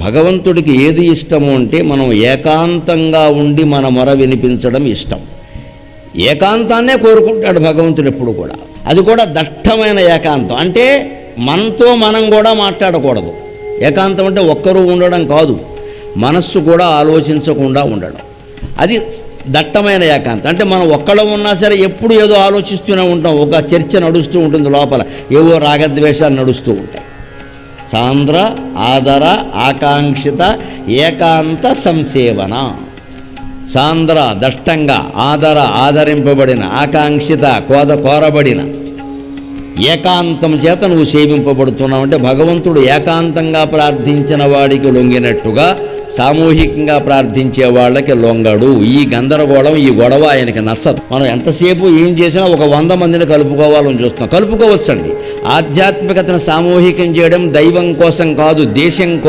భగవంతుడికి ఏది ఇష్టము అంటే మనం ఏకాంతంగా ఉండి మన మొర వినిపించడం ఇష్టం. ఏకాంతాన్నే కోరుకుంటాడు భగవంతుడు ఎప్పుడు కూడా. అది కూడా దట్టమైన ఏకాంతం. అంటే మనతో మనం కూడా మాట్లాడకూడదు. ఏకాంతం అంటే ఒక్కరూ ఉండడం కాదు. మనస్సు కూడా ఆలోచించకుండా ఉండడం. అది దట్టమైన ఏకాంతం. అంటే మనం ఒక్కళ్ళం ఉన్నా సరే ఎప్పుడు ఏదో ఆలోచిస్తూనే ఉంటాం. ఒక చర్చ నడుస్తూ ఉంటుంది లోపల. ఏవో రాగద్వేషాలు నడుస్తూ ఉంటాయి. సాంద్ర ఆదర ఆకాంక్షిత ఏకాంత సంసేవన. సాంద్ర దష్టంగా ఆదర ఆదరింపబడిన ఆకాంక్షిత కోద కోరబడిన. ఏకాంతం చేత నువ్వు సేవింపబడుతున్నావు అంటే భగవంతుడు ఏకాంతంగా ప్రార్థించిన వాడికి లొంగినట్టుగా సామూహికంగా ప్రార్థించే వాళ్ళకి లొంగడు. ఈ గందరగోళం ఈ గొడవ ఆయనకి నచ్చదు. మనం ఎంతసేపు ఏం చేసినా ఒక వంద మందిని కలుపుకోవాలని చూస్తున్నాం. కలుపుకోవచ్చండి. ఆధ్యాత్మికతను సామూహికం చేయడం దైవం కోసం కాదు దేశం కోసం